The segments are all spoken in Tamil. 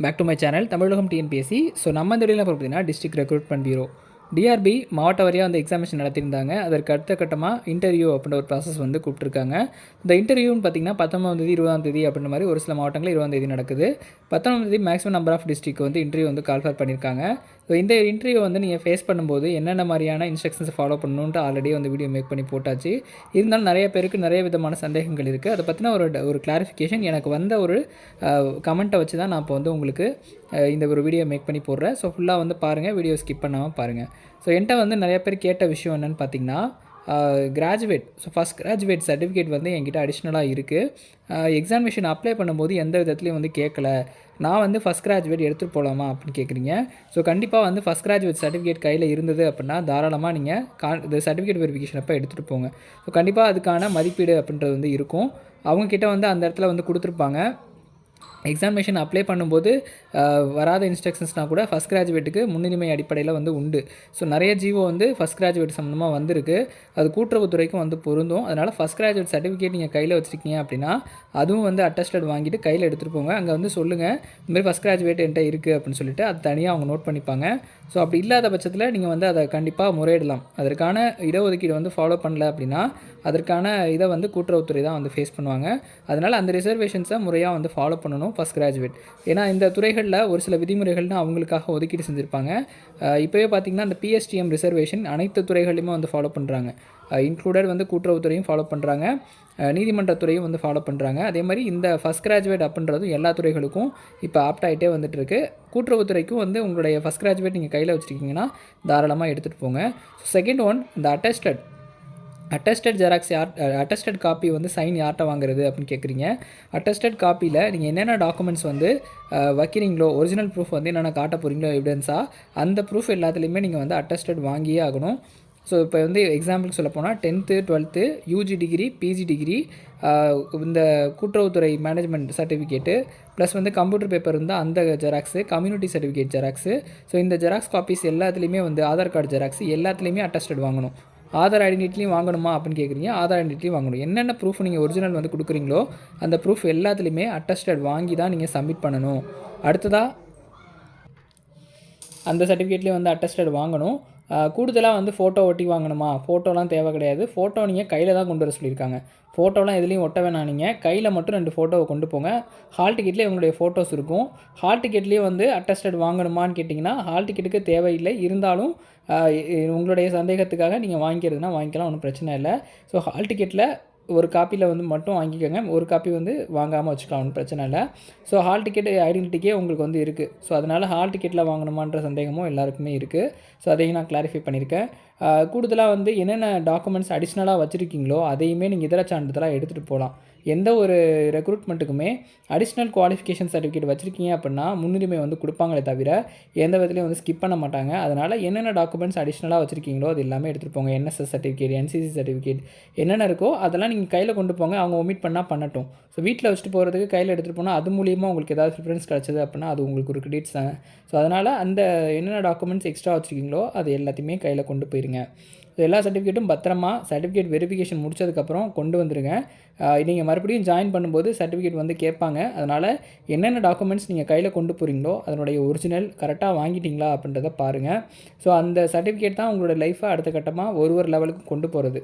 Back to my channel Tamilagam TNPSC so நம்ம இந்த இடையில பார்த்தீங்கன்னா டிஸ்ட்ரிக்ட் ரெக்ரூட்மெண்ட் பியூரோ டிஆர்பி மாவட்ட வாரியாக வந்து எக்ஸாமினேஷன் நடத்தியிருந்தாங்க. அதற்கு அடுத்த கட்டமாக இன்டர்வியூ அப்படின்ற ஒரு ப்ராசஸ் வந்து கூப்பிட்டுருக்காங்க. இந்த இன்டர்வியூன்னு பார்த்தீங்கன்னா பத்தொம்பதாம் தேதி இருபதாம் தேதி அப்படின்ற மாதிரி ஒரு சில மாவட்டங்களில் இருபதாம் தேதி நடக்குது. பத்தொம்பதாம் தேதி மேக்ஸிமம் நம்பர் ஆஃப் டிஸ்ட்ரிக் வந்து இன்டர்வியூ வந்து கால்ஃபர் பண்ணியிருக்காங்க. ஸோ இந்த இன்டர்வியூ வந்து நீங்கள் ஃபேஸ் பண்ணும்போது என்னென்ன மாதிரியான இன்ஸ்ட்ரக்ஷன்ஸ் ஃபாலோ பண்ணணுன்ட்டு ஆல்ரெடி வந்து வீடியோ மேக் பண்ணி போட்டாச்சு. இருந்தாலும் நிறைய பேருக்கு நிறைய விதமான சந்தேகங்கள் இருக்குது அதை பற்றின ஒரு ஒரு கிளாரிஃபிகேஷன் எனக்கு வந்த ஒரு கமெண்ட்டை வச்சு தான் நான் இப்போ வந்து உங்களுக்கு இந்த ஒரு வீடியோ மேக் பண்ணி போடுறேன். ஸோ ஃபுல்லாக வந்து பாருங்கள் வீடியோ ஸ்கிப் பண்ணாமல் பாருங்கள் ஸோ என்கிட்ட வந்து நிறைய பேர் கேட்ட விஷயம் என்னென்னு பார்த்தீங்கன்னா graduate so first graduate certificate வந்து என்கிட்ட அடிஷ்னலாக இருக்குது எக்ஸாமினேஷன் அப்ளை பண்ணும்போது எந்த விதத்துலையும் வந்து கேட்கல நான் வந்து ஃபஸ்ட் கிராஜுவேட் எடுத்துகிட்டு போகலாமா அப்படின்னு கேட்குறீங்க ஸோ கண்டிப்பாக வந்து ஃபஸ்ட் கிராஜுவேட் சர்டிஃபிகேட் கையில் இருந்தது அப்படின்னா தாராளமாக நீங்கள் கா இந்த சர்டிஃபிகேட் வெரிஃபிகேஷன் அப்போ எடுத்துகிட்டு போங்க. ஸோ கண்டிப்பாக அதுக்கான மதிப்பீடு அப்படின்றது வந்து இருக்கும். அவங்கக்கிட்ட வந்து அந்த இடத்துல வந்து கொடுத்துருப்பாங்க. எக்ஸாமினேஷன் அப்ளை பண்ணும்போது வராத இன்ஸ்ட்ரக்ஷன்ஸ்னால் கூட ஃபஸ்ட் கிராஜுவேட்டுக்கு முன்னுரிமை அடிப்படையில் வந்து உண்டு. ஸோ நிறைய ஜீவோ வந்து ஃபஸ்ட் கிராஜுவேட் சம்மந்தமாக வந்திருக்கு. அது கூட்டுறவுத்துறைக்கும் வந்து பொருந்தும். அதனால் ஃபஸ்ட் கிராஜுவேட் சர்டிஃபிகேட் நீங்கள் கையில் வச்சுருக்கீங்க அப்படின்னா அதுவும் வந்து அட்டஸ்டட் வாங்கிட்டு கையில் எடுத்துகிட்டு போங்க. அங்கே வந்து சொல்லுங்கள் இந்த மாதிரி ஃபஸ்ட் கிராஜுவேட் என்கிட்ட இருக்குது அப்படின்னு சொல்லிட்டு அது தனியாக அவங்க நோட் பண்ணிப்பாங்க. ஸோ அப்படி இல்லாத பட்சத்தில் நீங்கள் வந்து அதை கண்டிப்பாக முறையிடலாம். அதற்கான இடஒதுக்கீடு வந்து ஃபாலோ பண்ணல அப்படின்னா அதற்கான இதை வந்து கூட்டுறவுத்துறை தான் வந்து ஃபேஸ் பண்ணுவாங்க. அதனால் அந்த ரிசர்வேஷன்ஸை முறையாக வந்து ஃபாலோ பண்ணணும் ஃபஸ்ட் கிராஜுவேட் ஏன்னா இந்த துறைகளில் ஒரு சில விதிமுறைகள்னு அவங்களுக்காக ஒதுக்கீடு செஞ்சுருப்பாங்க. இப்போவே பார்த்தீங்கன்னா அந்த பிஎஸ்டிஎம் ரிசர்வேஷன் அனைத்து துறைகளையுமே வந்து ஃபாலோ பண்ணுறாங்க இன்க்ளூடட் வந்து கூட்டுறவுத்துறையும் ஃபாலோ பண்ணுறாங்க நீதிமன்றத்துறையும் வந்து ஃபாலோ பண்ணுறாங்க அதே மாதிரி இந்த ஃபஸ்ட் கிராஜுவேட் அப்படின்றதும் எல்லா துறைகளுக்கும் இப்போ ஆப்ட் ஆகிட்டே வந்துட்டுருக்கு. கூட்டுறவுத்துறைக்கும் வந்து உங்களுடைய ஃபஸ்ட் கிராஜுவேட் நீங்கள் கையில் வச்சுருக்கீங்கன்னா தாராளமாக எடுத்துகிட்டு போங்க. செகண்ட் ஒன் இந்த அட்டஸ்டட் அட்டஸ்டட் ஜெராக்ஸ் யார் அட்டஸ்டட் காப்பி வந்து சைன் யார்கிட்ட வாங்குறது அப்படின்னு கேட்குறீங்க அட்டஸ்டட் காப்பியில் நீங்கள் என்னென்ன டாக்குமெண்ட்ஸ் வந்து வைக்கிறீங்களோ ஒரிஜினல் ப்ரூஃப் வந்து என்னென்ன காட்ட போகிறீங்களோ எவிடன்ஸாக அந்த ப்ரூஃப் எல்லாத்துலேயுமே நீங்கள் வந்து அட்டஸ்டட் வாங்கியே ஆகணும். ஸோ இப்போ வந்து எக்ஸாம்பிளுக்கு சொல்ல போனால் tenth twelfth UG degree PG degree இந்த கூட்டுறவுத்துறை மேனேஜ்மெண்ட் சர்டிஃபிகேட்டு ப்ளஸ் வந்து கம்ப்யூட்டர் பேப்பர் இருந்தால் அந்த xerox community certificate xerox so இந்த ஜெராக்ஸ் காப்பீஸ் எல்லாத்துலேயுமே வந்து ஆதார் கார்டு ஜெராக்ஸ் எல்லாத்துலேயுமே அட்டஸ்டட் வாங்கணும். ஆதார் ஐடென்டிட்டிலையும் வாங்கணுமா அப்படின்னு கேட்குறீங்க ஆதார் ஐடென்டிட்டியும் வாங்கணும். என்னென்ன ப்ரூஃப் நீங்கள் ஒரிஜினல் வந்து கொடுக்குறீங்களோ அந்த ப்ரூஃப் எல்லாத்துலேயுமே அட்டஸ்டட் வாங்கி தான் நீங்கள் சப்மிட் பண்ணணும். அடுத்ததாக அந்த சர்டிஃபிகேட்லேயும் வந்து அட்டஸ்டட் வாங்கணும். கூடுதலாக வந்து ஃபோட்டோ ஒட்டி வாங்கணுமா? ஃபோட்டோலாம் தேவை கிடையாது. ஃபோட்டோ நீங்கள் கையில் தான் கொண்டு வர சொல்லியிருக்காங்க. ஃபோட்டோலாம் எதுலேயும் ஒட்ட வேணாம் நீங்கள் கையில் மட்டும் ரெண்டு ஃபோட்டோவை கொண்டு போங்க. ஹால் டிக்கெட்லேயே உங்களுடைய ஃபோட்டோஸ் இருக்கும். ஹால் டிக்கெட்லேயே வந்து அட்டஸ்டட் வாங்கணுமான்னு கேட்டிங்கன்னா ஹால் டிக்கெட்டுக்கு தேவையில்லை. இருந்தாலும் உங்களுடைய சந்தேகத்துக்காக நீங்கள் வாங்கிக்கிறதுனா வாங்கிக்கலாம். ஒன்றும் பிரச்சனை இல்லை. ஸோ ஹால் டிக்கெட்டில் ஒரு காப்பியில் வந்து மட்டும் வாங்கிக்கோங்க. ஒரு காப்பி வந்து வாங்காமல் வச்சுக்கலாம் ஒன்றும் பிரச்சனை இல்லை. ஸோ ஹால் டிக்கெட் ஐடென்டிட்டிக்கே உங்களுக்கு வந்து இருக்குது ஸோ அதனால் ஹால் டிக்கெட்டில் வாங்கணுமான்ற சந்தேகமும் எல்லாருக்குமே இருக்குது ஸோ அதையும் நான் கிளாரிஃபை பண்ணியிருக்கேன். கூடுதலாக வந்து என்னென்ன டாக்குமெண்ட்ஸ் அடிஷ்னலாக வச்சுருக்கீங்களோ அதையுமே நீங்கள் இதர சான்றிதழாக எடுத்துகிட்டு போகலாம் எந்த ஒரு ரெக்ரூட்மெண்ட்டுக்குமே அடிஷ்னல் குவாலிஃபிகேஷன் சர்டிஃபிகேட் வச்சுருக்கீங்க அப்படின்னா முன்னுரிமை வந்து கொடுப்பாங்களே தவிர எந்த விதத்துலையும் வந்து ஸ்கிப் பண்ண மாட்டாங்க. அதனால் என்னென்ன டாக்குமெண்ட்ஸ் அடிஷ்னலாக வச்சுருக்கீங்களோ அது எல்லாமே எடுத்துகிட்டு போங்க. என்எஸ்எஸ் சர்டிஃபிகேட் என்சிசி சர்டிஃபிகேட் என்னென்ன இருக்கோ அதெல்லாம் நீங்கள் கையில் கொண்டு போங்க. அவங்க ஒமிட் பண்ணால் பண்ணட்டும். ஸோ வீட்டில் வச்சுட்டு போகிறதுக்கு கையில் எடுத்துகிட்டு போனால் அது மூலியமாக உங்களுக்கு ஏதாவது ப்ரிஃபரன்ஸ் கிடச்சிது அப்படின்னா அது உங்களுக்கு ஒரு கிரெடிட்ஸ் தான். ஸோ அதனால் அந்த என்னென்ன டாக்குமெண்ட்ஸ் எக்ஸ்ட்ரா வச்சுருக்கீங்களோ அது எல்லாத்தையுமே கையில் கொண்டு போயிருங்க. ஸோ எல்லா சர்டிஃபிகேட்டும் பத்திரமா சர்டிஃபிகேட் வெரிஃபிகேஷன் முடிச்சதுக்கப்புறம் கொண்டு வந்துருங்க. நீங்கள் மறுபடியும் ஜாயின் பண்ணும்போது சர்டிஃபிகேட் வந்து கேட்பாங்க. அதனால் என்னென்ன டாக்குமெண்ட்ஸ் நீங்கள் கையில் கொண்டு போகிறீங்களோ அதனுடைய ஒரிஜினல் கரெக்டாக வாங்கிட்டீங்களா அப்படின்றத பாருங்கள் ஸோ அந்த சர்டிஃபிகேட் தான் உங்களோட லைஃப்பை அடுத்த கட்டமாக ஒரு ஒரு லெவலுக்கு கொண்டு போகிறது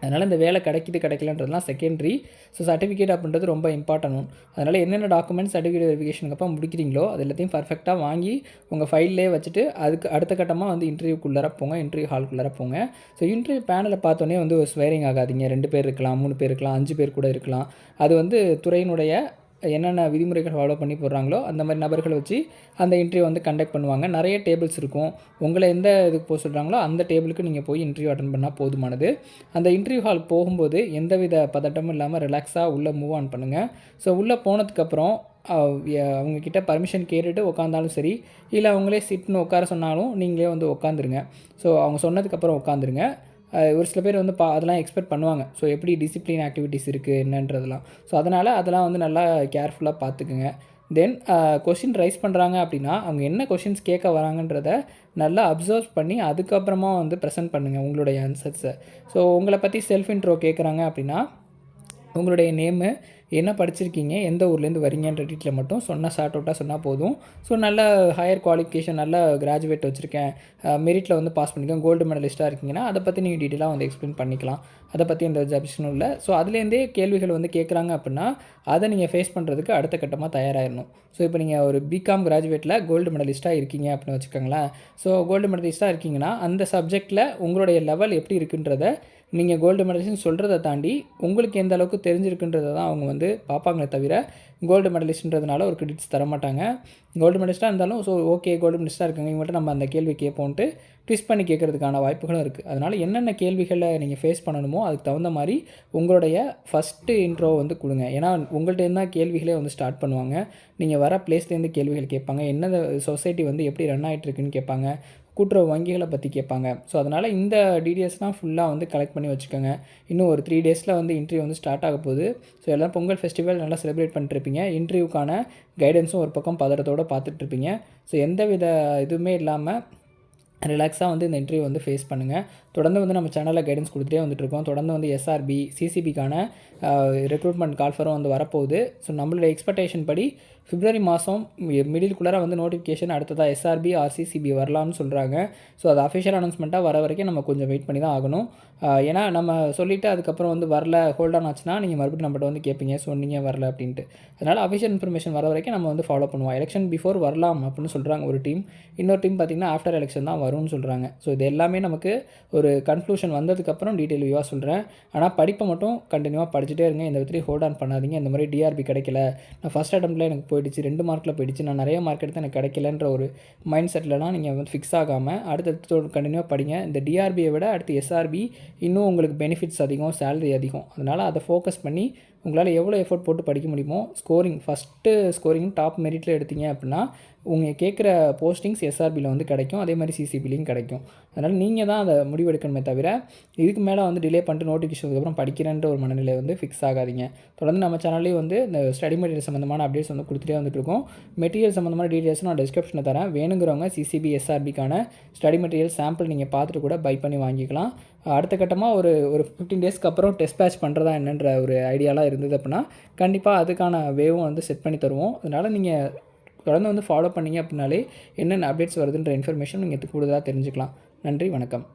அதனால் இந்த வேலை கிடைக்கிது கிடைக்கலன்றதுலாம் செகண்டரி ஸோ சர்டிஃபிகேட் அப்படின்றது ரொம்ப இம்பார்ட்டன் அதனால் என்னென்ன டாக்குமெண்ட்ஸ் சர்டிஃபிகேட் வெரிஃபிகேஷனுக்கு அப்புறம் முடிக்கிறீங்களோ அது எல்லாத்தையும் பர்ஃபெக்டாக வாங்கி உங்கள் ஃபைல்லே வச்சுட்டு அதுக்கு அடுத்த கட்டமாக வந்து இன்டர்வியூக்குள்ளார போங்க இன்டர்வியூ ஹால்குள்ளார போங்க. ஸோ இன்டர்வியூ பேனலை பார்த்தோன்னே வந்து ஸ்வேரிங் ஆகாதீங்க. ரெண்டு பேர் இருக்கலாம் மூணு பேர் இருக்கலாம் அஞ்சு பேர் கூட இருக்கலாம். அது வந்து துறையினுடைய என்னென்ன விதிமுறைகள் ஃபாலோ பண்ணி போடுறாங்களோ அந்த மாதிரி நபர்களை வச்சு அந்த இன்டர்வியூ வந்து கண்டக்ட் பண்ணுவாங்க. நிறைய டேபிள்ஸ் இருக்கும். உங்களை எந்த இதுக்கு போக சொல்கிறாங்களோ அந்த டேபிளுக்கு நீங்கள் போய் இன்டர்வியூ அட்டன் பண்ணால் போதுமானது. அந்த இன்டர்வியூ ஹால் போகும்போது எந்தவித பதட்டமும் இல்லாமல் ரிலாக்ஸாக உள்ளே மூவ் ஆன் பண்ணுங்கள் ஸோ உள்ளே போனதுக்கப்புறம் அவங்கக்கிட்ட பர்மிஷன் கேட்டுட்டு உட்காந்தாலும் சரி இல்லை அவங்களே சிட்னு உட்கார சொன்னாலும் நீங்களே வந்து உட்காந்துருங்க ஸோ அவங்க சொன்னதுக்கப்புறம் உட்காந்துருங்க ஒரு சில பேர் வந்து பா அதெல்லாம் எக்ஸ்பெக்ட் பண்ணுவாங்க. ஸோ எப்படி டிசிப்ளின் ஆக்டிவிட்டீஸ் இருக்குது என்னன்றதெல்லாம். ஸோ அதனால் அதெல்லாம் வந்து நல்லா கேர்ஃபுல்லாக பார்த்துக்குங்க தென் கொஷின் ரைஸ் பண்ணுறாங்க அப்படின்னா அவங்க என்ன கொஷின்ஸ் கேட்க வராங்கன்றத நல்லா அப்சர்வ் பண்ணி அதுக்கப்புறமா வந்து ப்ரெசென்ட் பண்ணுங்கள் உங்களுடைய ஆன்சர்ஸை ஸோ உங்களை பற்றி செல்ஃப் இன்ட்ரோ கேட்குறாங்க அப்படின்னா உங்களுடைய நேமு என்ன படிச்சிருக்கீங்க? எந்த ஊர்லேருந்து வரீங்கன்ற டீட்டில் மட்டும் சொன்னால் ஷார்ட் அவுட்டாக சொன்னால் போதும். ஸோ நல்ல ஹையர் குவாலிஃபிகேஷன் நல்ல கிராஜுவேட் வச்சுருக்கேன். மெரிட்டில் வந்து பாஸ் பண்ணிக்கேன் கோல்டு மெடலிஸ்ட்டாக இருக்கீங்கன்னா அதை பற்றி நீங்கள் டீட்டெயிலாக வந்து எக்ஸ்பிளைன் பண்ணிக்கலாம். அதை பற்றி எந்த ஜப்ஷனும் இல்லை. ஸோ அதுலேருந்தே கேள்விகள் வந்து கேட்குறாங்க அப்படின்னா அதை நீங்கள் ஃபேஸ் பண்ணுறதுக்கு அடுத்த கட்டமாக தயாராகிடணும் ஸோ இப்போ நீங்கள் ஒரு பிகாம் கிராஜுவேட்டில் கோல்டு மெடலிஸ்ட்டாக இருக்கீங்க அப்படின்னு வச்சுக்கோங்களேன். ஸோ கோல்டு மெடலிஸ்ட்டாக இருக்கீங்கன்னா அந்த சப்ஜெக்ட்டில் உங்களுடைய லெவல் எப்படி இருக்குன்றத நீங்கள் கோல்டு மெடலிஸ்ட்னு சொல்கிறத தாண்டி உங்களுக்கு எந்த அளவுக்கு தெரிஞ்சிருக்குன்றதை தான் அவங்க வந்து பார்ப்பாங்களே தவிர கோல்டு மெடலிஸ்ட்ன்றதுனால ஒரு கிரெடிட்ஸ் தர மாட்டாங்க. கோல்டு மெடலிஸ்ட்டாக இருந்தாலும் ஸோ ஓகே கோல்டு மெடலிஸ்ட்டாக இருக்காங்க இவங்கள்ட்ட நம்ம அந்த கேள்வி கேட்போன்ட்டு ட்விஸ்ட் பண்ணி கேட்குறதுக்கான வாய்ப்புகளும் இருக்குது அதனால் என்னென்ன கேள்விகளை நீங்கள் ஃபேஸ் பண்ணணுமோ அதுக்கு தகுந்த மாதிரி உங்களுடைய ஃபஸ்ட்டு இன்ட்ரோ வந்து கொடுங்க. ஏன்னா உங்கள்கிட்ட இருந்தால் கேள்விகளே வந்து ஸ்டார்ட் பண்ணுவாங்க. நீங்கள் வர பிளேஸ்லேருந்து கேள்விகள் கேட்பாங்க. என்ன சொசைட்டி வந்து எப்படி ரன் ஆகிட்டு இருக்குன்னு கேட்பாங்க. கூட்டுறவு வங்கிகளை பற்றி கேட்பாங்க. ஸோ அதனால் இந்த டீட்டெயில்ஸ்லாம் ஃபுல்லாக வந்து கலெக்ட் பண்ணி வச்சுக்கோங்க. இன்னும் ஒரு த்ரீ டேஸில் வந்து இன்டர்வியூ வந்து ஸ்டார்ட் ஆக போகுது. ஸோ எல்லாம் பொங்கல் ஃபெஸ்டிவல் நல்லா செலிப்ரேட் பண்ணிட்டுருப்பீங்க இன்டர்வியூக்கான கைடன்ஸும் ஒரு பக்கம் பதறத்தோடு பார்த்துட்ருப்பீங்க ஸோ எந்த வித இதுவுமே இல்லாமல் ரிலாக்ஸாக வந்து இந்த இன்டர்வியூ வந்து ஃபேஸ் பண்ணுங்கள் தொடர்ந்து வந்து நம்ம சேனலில் கைடன்ஸ் கொடுத்துட்டே வந்துட்டுருக்கோம் தொடர்ந்து வந்து எஸ்ஆர்பி சிசிபிக்கான ரெக்ரூட்மெண்ட் கால்ஃபரும் வந்து வரப்போகுது. ஸோ நம்மளோட எக்ஸ்பெக்டேஷன் படி பிப்ரவரி மாதம் மிடில்குள்ளார வந்து நோட்டிஃபிகேஷன் அடுத்ததாக எஸ்ஆர்பி ஆர்சிசிபி வரலாம்னு சொல்கிறாங்க ஸோ அது அஃபிஷியல் அனௌன்ஸ்மெண்ட்டாக வர வரைக்கும் நம்ம கொஞ்சம் வெயிட் பண்ணி தான் ஆகணும் ஏன்னா நம்ம சொல்லிவிட்டு அதுக்கப்புறம் வந்து வரல ஹோல்ட் ஆன் ஆச்சுன்னா நீங்கள் மறுபடியும் நம்மகிட்ட வந்து கேட்பீங்க சொன்னீங்க வரல அப்படின்ட்டு. அதனால் அஃபிஷியல் இன்ஃபர்மேஷன் வர வரைக்கும் நம்ம வந்து ஃபாலோ பண்ணுவோம். எலெக்ஷன் பிஃபோர் வரலாம் அப்படின்னு சொல்கிறாங்க ஒரு டீம் இன்னொரு டீம் பார்த்திங்கன்னா ஆஃப்டர் எலெக்ஷன் தான் வரும்னு சொல்கிறாங்க ஸோ இது எல்லாமே நமக்கு ஒரு கன்க்ளூஷன் வந்ததுக்கப்புறம் டீட்டெயில் வியூவாக சொல்கிறேன் ஆனால் படிப்பை மட்டும் கண்டினியூவாக படிச்சுட்டே இருங்க. இந்த விதத்துலேயும் ஹோல்ட் ஆன் பண்ணாதீங்க. இந்த மாதிரி டிஆர்பி கிடைக்கல. நான் ஃபஸ்ட் அட்டம்ப்டில் எனக்கு போயிடுச்சு ரெண்டு மார்க்கில் போயிடுச்சு. நான் நிறைய மார்க் எடுத்து எனக்கு கிடைக்கலன்ற ஒரு மைண்ட் செட்லலாம் நீங்கள் வந்து ஃபிக்ஸ் ஆகாமல் அடுத்தடுத்து கண்டினியூவாக படிங்க. இந்த டிஆர்பியை விட அடுத்து எஸ்ஆர்பி இன்னும் உங்களுக்கு பெனிஃபிட்ஸ் அதிகம் சேலரி அதிகம். அதனால் அதை ஃபோக்கஸ் பண்ணி உங்களால் எவ்வளோ எஃபோர்ட் போட்டு படிக்க முடியுமோ ஸ்கோரிங் ஃபஸ்ட்டு ஸ்கோரிங் டாப் மெரிட்டில் எடுத்தீங்க அப்படின்னா உங்கள் கேட்குற போஸ்டிங்ஸ் எஸ்ஆர்பியில் வந்து கிடைக்கும். அதே மாதிரி சிசிபிலையும் கிடைக்கும். அதனால் நீங்கள் தான் அதை முடிவெடுக்கணுமே தவிர இதுக்கு மேலே வந்து டிலே பண்ணிட்டு நோட்டிஃபிகேஷனுக்கு அப்புறம் படிக்கிறேன்ற ஒரு மனநிலை வந்து ஃபிக்ஸ் ஆகாதீங்க. தொடர்ந்து நம்ம சேனல்லேயும் வந்து இந்த ஸ்டடி மெட்டீரியல் சம்மந்தமான அப்டேட்ஸ் வந்து கொடுத்துட்டே வந்துட்டு இருக்கோம். மெட்டீரியல் சம்மந்தமான டீட்டெயில்ஸ் நான் டிஸ்கிரிப்ஷனில் தரேன். வேணுங்கிறவங்க சிசிபி எஸ்ஆர்பிக்கான ஸ்டடி மெட்டீரியல் சாம்பிள் நீங்கள் பார்த்துட்டு கூட பை பண்ணி வாங்கிக்கலாம். அடுத்த கட்டமாக ஒரு ஒரு ஃபிஃப்டீன் டேஸ்க்கு அப்புறம் டெஸ்ட் பேட்ச் பண்ணுறதா என்னன்ற ஒரு ஐடியாலாம் இருந்தது அப்படின்னா கண்டிப்பாக அதுக்கான வேவும் வந்து செட் பண்ணி தருவோம். அதனால் நீங்கள் தொடர்ந்து வந்து ஃபாலோ பண்ணிங்க அப்படின்னாலே என்னென்ன அப்டேட்ஸ் வருதுன்ற இன்ஃபர்மேஷன் நீங்கள் கூடுதலாக தெரிஞ்சுக்கலாம். நன்றி வணக்கம்.